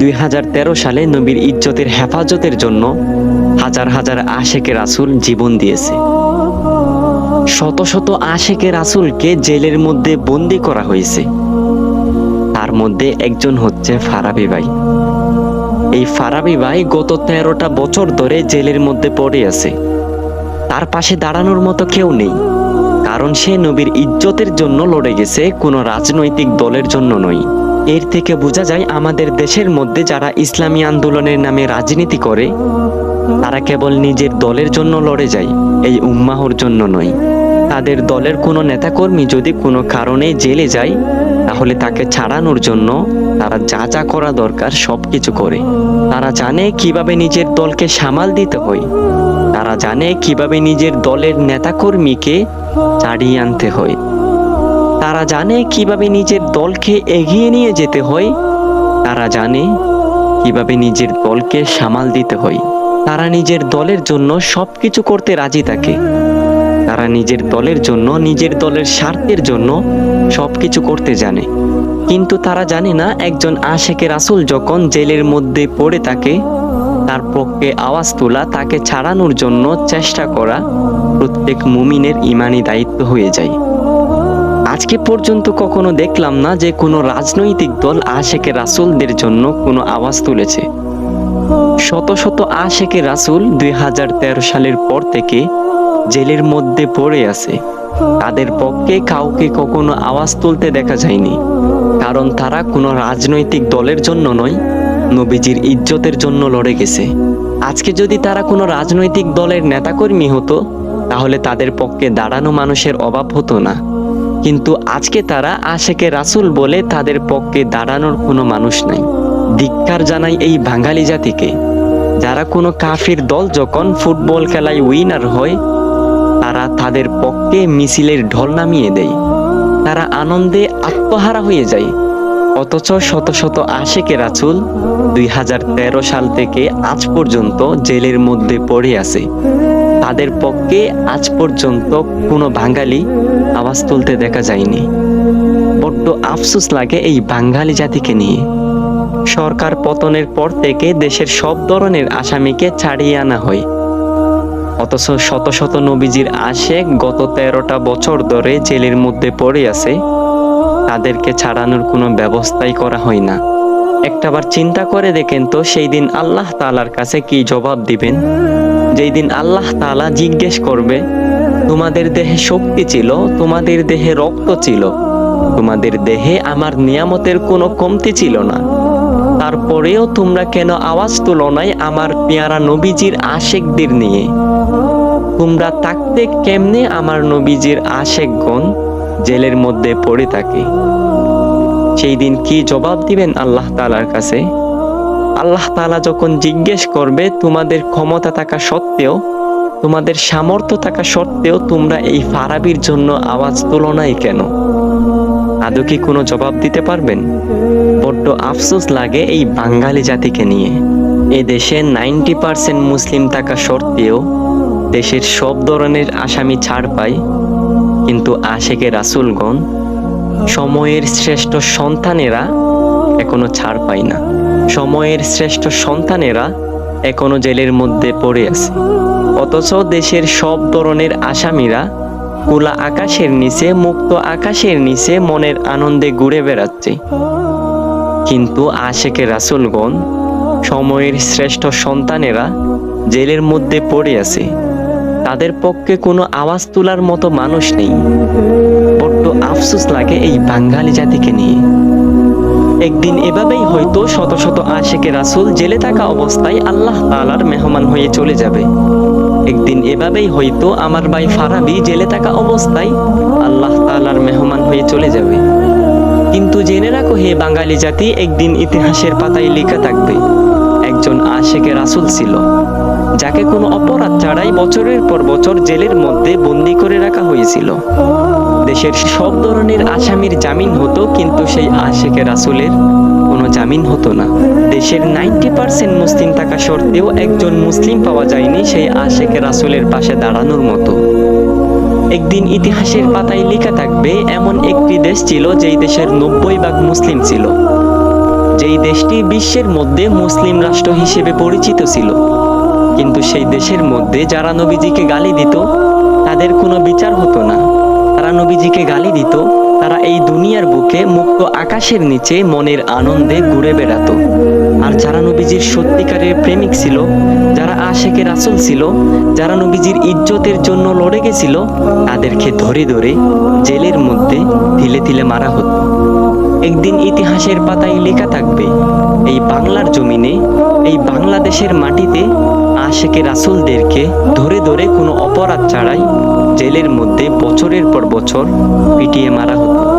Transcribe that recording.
দুই হাজার তেরো সালে নবীর ইজ্জতের হেফাজতের জন্য হাজার হাজার আশেকে রাসুল জীবন দিয়েছে। শত শত আশেকে রাসুলকে জেলের মধ্যে বন্দি করা হয়েছে। তার মধ্যে একজন হচ্ছে ফারাবি ভাই। এই ফারাবি ভাই গত তেরোটা বছর ধরে জেলের মধ্যে পড়ে আছে। তার পাশে দাঁড়ানোর মতো কেউ নেই, কারণ সে নবীর ইজ্জতের জন্য লড়ে গেছে কোনো রাজনৈতিক দলের জন্য নয়। এর থেকে বোঝা যায় আমাদের দেশের মধ্যে যারা ইসলামী আন্দোলনের নামে রাজনীতি করে, তারা কেবল নিজের দলের জন্য লড়ে যায়, এই উম্মাহর জন্য নয়। তাদের দলের কোনো নেতাকর্মী যদি কোনো কারণে জেলে যায়, তাহলে তাকে ছাড়ানোর জন্য তারা যা যা করা দরকার সব কিছু করে। তারা জানে কীভাবে নিজের দলকে সামাল দিতে হয়। তারা জানে কীভাবে নিজের দলের নেতাকর্মীকে ছাড়িয়ে আনতে হয়। তারা জানে কীভাবে নিজের দলকে এগিয়ে নিয়ে যেতে হয়। তারা জানে কীভাবে নিজের দলকে সামাল দিতে হয়। তারা নিজের দলের জন্য সব কিছু করতে রাজি থাকে। তারা নিজের দলের জন্য, নিজের দলের স্বার্থের জন্য সব কিছু করতে জানে। কিন্তু তারা জানে না, একজন আশেকের রাসূল যখন জেলের মধ্যে পড়ে থাকে, তার পক্ষে আওয়াজ তোলা, তাকে ছাড়ানোর জন্য চেষ্টা করা প্রত্যেক মুমিনের ইমানি দায়িত্ব হয়ে যায়। আজকে পর্যন্ত কখনো দেখলাম না যে কোনো রাজনৈতিক দল আশেকে রাসূলদের জন্য কোনো আওয়াজ তুলেছে। শত শত আশেকে রাসূল দুই সালের পর থেকে জেলের মধ্যে পড়ে আছে। তাদের পক্ষে কাউকে কখনো আওয়াজ তুলতে দেখা যায়নি। কারণ তারা কোনো রাজনৈতিক দলের জন্য নয়, নবীজির ইজ্জতের জন্য লড়ে গেছে। আজকে যদি তারা কোনো রাজনৈতিক দলের নেতাকর্মী হতো, তাহলে তাদের পক্ষে দাঁড়ানো মানুষের অভাব হতো না। কিন্তু আজকে তারা আশেকে রাসূল বলে তাদের পক্ষে দাঁড়ানোর কোনো মানুষ নাই। ধিক্কার জানাই এই বাঙালি জাতিকে। যারা কোনো কাফির দল যখন ফুটবল খেলায় উইনার হয়, তারা তাদের পক্ষে মিছিলের ঢল নামিয়ে দেয়। তারা আনন্দে আত্মহারা হয়ে যায়। অথচ শত শত আশেকে রাসূল দুই সাল থেকে আজ পর্যন্ত জেলের মধ্যে পড়ে আছে। তাদের পক্ষে আজ পর্যন্ত কোনো বাঙালি আওয়াজ তুলতে দেখা যায়নি। বড্ড আফসোস লাগে এই বাঙালি জাতিকে নিয়ে। সরকার পতনের পর থেকে দেশের সব ধরনের আসামিকে ছাড়িয়ে আনা হয়। অথচ শত শত নবীজির আশেক গত তেরোটা বছর ধরে জেলের মধ্যে পড়ে আছে। তাদেরকে ছাড়ানোর কোনো ব্যবস্থাই করা হয় না। একটাবার চিন্তা করে দেখেন তো, সেই দিন আল্লাহ তালার কাছে কি জবাব দিবেন? যেই দিন আল্লাহ তাআলা জিজ্ঞেস করবে, তোমাদের দেহে শক্তি ছিল? তোমাদের দেহে রক্ত ছিল? তোমাদের দেহে আমার নিয়ামতের কোনো কমতি ছিল না? তারপরেও তোমরা কেন আওয়াজ তুলো নাই আমার পেয়ারা নবীজির আশেকদের নিয়ে? তোমরা থাকতে কেমনে আমার নবীজির আশেকগণ জেলের মধ্যে পড়ে থাকে? সেই দিন কি জবাব দিবেন আল্লাহ তালার কাছে? আল্লাহ তালা যখন জিজ্ঞেস করবে তোমাদের ক্ষমতা থাকা সত্ত্বেও, তোমাদের সামর্থ্য থাকা সত্ত্বেও তোমরা এই ফারাবির জন্য আওয়াজ তোলো নাই কেন? আদৌ কি কোনো জবাব দিতে পারবেন? বড্ড আফসোস লাগে এই বাঙালি জাতিকে নিয়ে। এ দেশে নাইনটি পার্সেন্ট মুসলিম থাকা সত্ত্বেও দেশের সব ধরনের আসামি ছাড় পায়। কিন্তু আশেকে রাসুলগণ, সময়ের শ্রেষ্ঠ সন্তানেরা এখনও ছাড় পায় না। সময়ের শ্রেষ্ঠ সন্তানেরা এখনও জেলের মধ্যে পড়ে আছে। অথচ দেশের সব ধরনের আসামিরা খোলা আকাশের নিচে, মুক্ত আকাশের নিচে মনের আনন্দে ঘুরে বেড়াচ্ছে। কিন্তু আশেকে রাসুলগণ, সময়ের শ্রেষ্ঠ সন্তানেরা জেলের মধ্যে পড়ে আছে। তাদের পক্ষে কোনো আওয়াজ তোলার মতো মানুষ নেই। বড্ড আফসোস লাগে এই বাঙালি জাতিকে নিয়ে। একদিন এভাবেই হয়তো শত শত আশেকে রাসুল জেলে থাকা অবস্থায় আল্লাহ তালার মেহমান হয়ে চলে যাবে। একদিন এভাবেই হয়তো আমার ভাই ফারাবি জেলে থাকা অবস্থায় আল্লাহ তালার মেহমান হয়ে চলে যাবে। কিন্তু জেনে রাখো হে বাঙালি জাতি, একদিন ইতিহাসের পাতায় লেখা থাকবে, একজন আশেকে রাসুল ছিল, যাকে কোনো অপরাধ ছাড়াই বছরের পর বছর জেলের মধ্যে বন্দি করে রাখা হয়েছিল। দেশের সব ধরনের আসামির জামিন হতো, কিন্তু সেই আশেকে রাসুলের কোনো জামিন হতো না। দেশের নাইনটি পার্সেন্ট মুসলিম থাকা সত্ত্বেও একজন মুসলিম পাওয়া যায়নি সেই আশেকে রাসুলের পাশে দাঁড়ানোর মতো। একদিন ইতিহাসের পাতায় লেখা থাকবে, এমন একটি দেশ ছিল যেই দেশের নব্বই ভাগ মুসলিম ছিল। যেই দেশটি বিশ্বের মধ্যে মুসলিম রাষ্ট্র হিসেবে পরিচিত ছিল। কিন্তু সেই দেশের মধ্যে যারা নবীজিকে গালি দিত, তাদের কোনো বিচার হতো না। তারা নবীজিকে গালি দিত, তারা এই দুনিয়ার বুকে মুক্ত আকাশের নিচে মনের আনন্দে ঘুরে বেড়াতো। আর যারা নবীজির সত্যিকারের প্রেমিক ছিল, যারা আশেকে রাসুল ছিল, যারা নবীজির ইজ্জতের জন্য লড়ে গেছিল, তাদেরকে ধরে ধরে জেলের মধ্যে তিলে তিলে মারা হতো। একদিন ইতিহাসের পাতায় লেখা থাকবে, এই বাংলার জমিনে, এই বাংলাদেশের মাটিতে আশেকে রাসুলদেরকে ধরে ধরে কোনো অপরাধ ছাড়াই জেলের মধ্যে বছরের পর বছর পিটিয়ে মারা হতো।